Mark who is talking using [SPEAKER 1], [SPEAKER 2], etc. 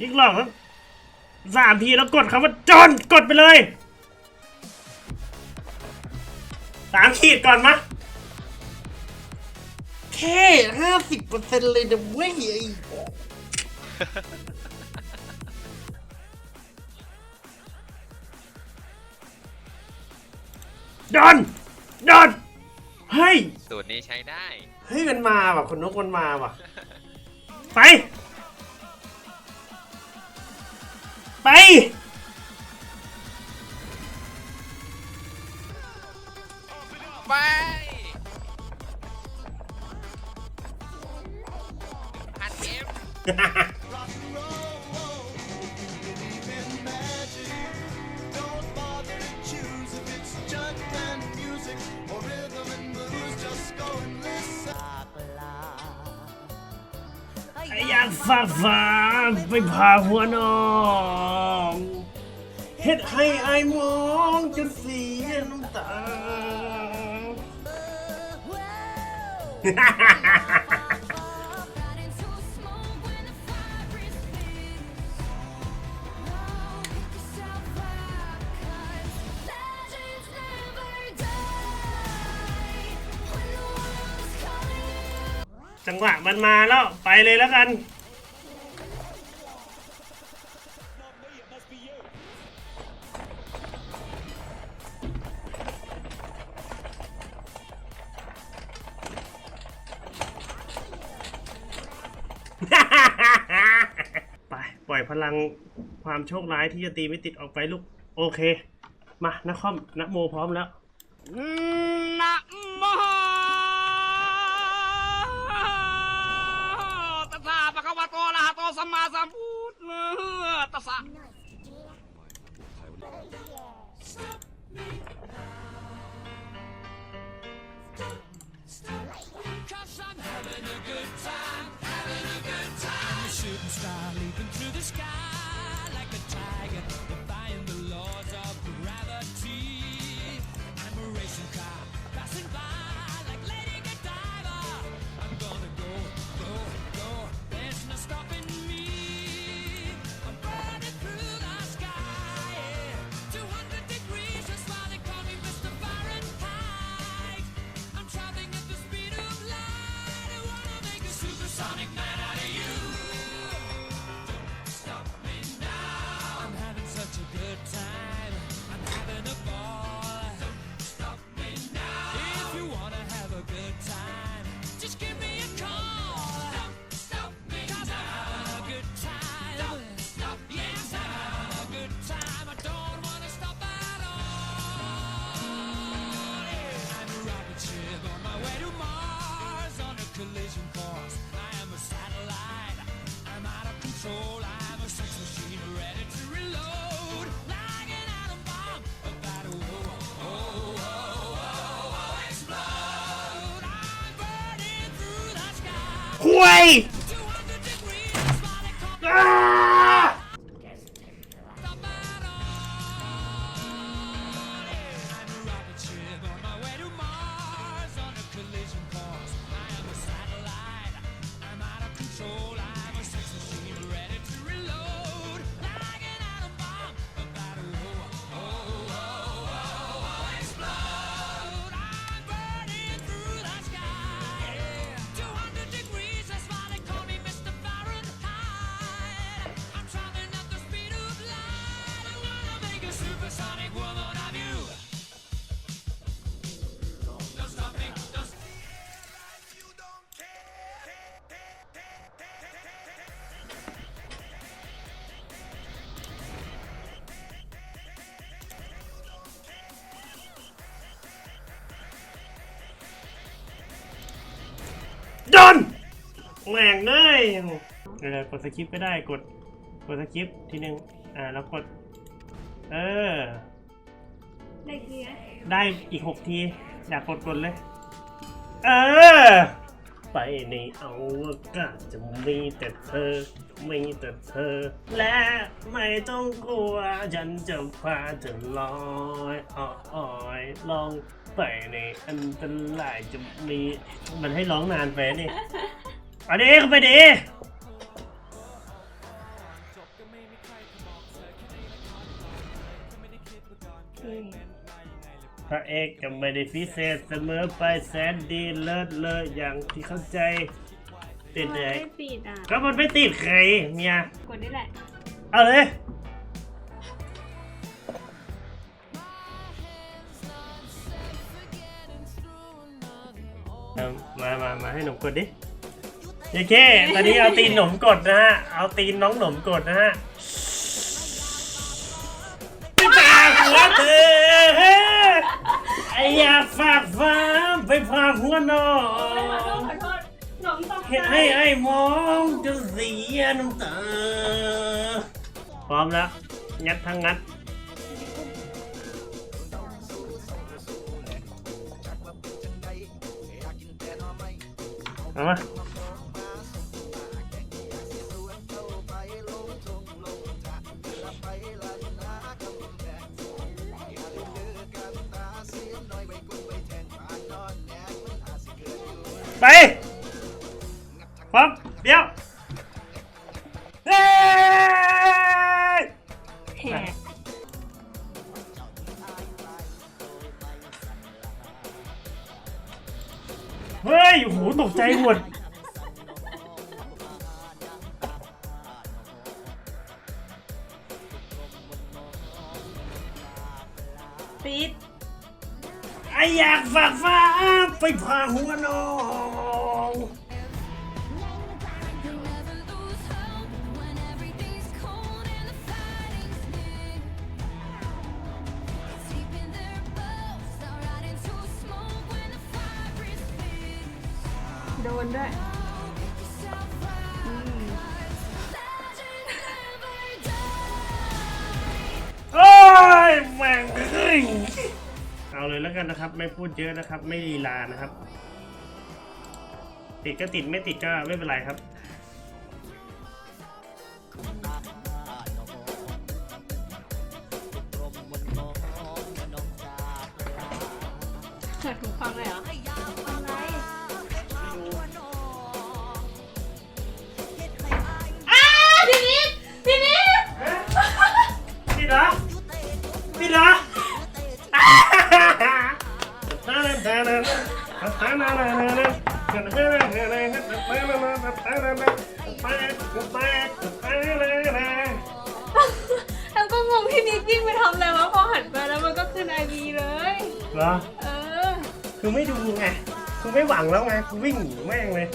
[SPEAKER 1] ยิงหลอกครับสามทีแล้วกดคำว่าจอนกดไปเลยสามขีดก่อนมะแค่ห้าสิบเปอร์เซ็นต์เลยนะเว้ยไอ้ดอนดอนเฮ้ย
[SPEAKER 2] สูตรนี้ใช้ได้
[SPEAKER 1] เฮ้ยมันมาว่ะคนนกมันมาว่ะ ไป ไป
[SPEAKER 2] ไปพันเอฟ
[SPEAKER 1] อ้ยากฝากฝาไปพาหัวน้องเฮ็ดให้ไอ้ายมองจนเสียน้ำตา จังหวะมันมาแล้วไปเลยแล้วกัน ไปปล่อยพลังความโชคร้ายที่จะตีไม่ติดออกไปลูก โอเค มานักคอมนักโมพร้อมแล้ว
[SPEAKER 3] นะโม สัมมาสัมพุทธัสสะ
[SPEAKER 1] Ah! แม่งเลยเออกดสคิปก็ได้กดกดสคิปทีหนึ่งอ่าแล้วกด เออ
[SPEAKER 4] ได้เกียร์
[SPEAKER 1] ได้อีกหกที อยากกดกดเลย เออ ไปในอวกาศจะมีแต่เธอ มีแต่เธอ และไม่ต้องกลัว ฉันจะพาเธอลอยอ้อยลองไปในอันตรายจะมี มันให้ร้องนานไปนี่ อันนี้เข้ไปดีพระเอกก็ไม่ได้พิเศษเสมอไปแสนดีเลิศเลยอย่างที่เข้าใจติดเไม่
[SPEAKER 4] ปิดอ่
[SPEAKER 1] ก็มันไม่ติดใครเมีย
[SPEAKER 4] กดนี่แหละ
[SPEAKER 1] เอาเลยมามามาให้หนุ่มกดดิ โอเคตอนนี้เอาตีนหนุ่มกดนะฮะ เอาตีนน้องหนุ่มกดนะฮะไปตาหัวเธอไอ้ยาฝากฟ้าไปพาหัวน้อ
[SPEAKER 4] ขอโทษ
[SPEAKER 1] ง
[SPEAKER 4] ขอโทษหน้องตกใจ
[SPEAKER 1] เห็นให้ไอ้มองจนเสียน้ำตา พร้อมแล้ว งัดทั้งงัดเอามา ไปพร้อมเดี๋ยวเฮ้ย
[SPEAKER 4] แหก
[SPEAKER 1] เฮ้ยโอ้โหตกใจหมด
[SPEAKER 4] ปิด
[SPEAKER 1] ไออยากฝากฟ้าไปพาหัวน้อง
[SPEAKER 4] โดนด้วย
[SPEAKER 5] Yourself
[SPEAKER 4] อืม
[SPEAKER 5] legends never die.
[SPEAKER 1] โอ้ยแม่งเอ้ยเอาเลยแล้วกันนะครับ ไม่พูดเยอะนะครับ ไม่ลีลานะครับ ติดก็ติดไม่ติดก็ไม่เป็นไรครับ
[SPEAKER 4] เปิดหูฟังเลยเหรอ ไม่
[SPEAKER 1] ดูไงคือไม่หวังแล้วไงคือวิ่งหนีแม่งเลย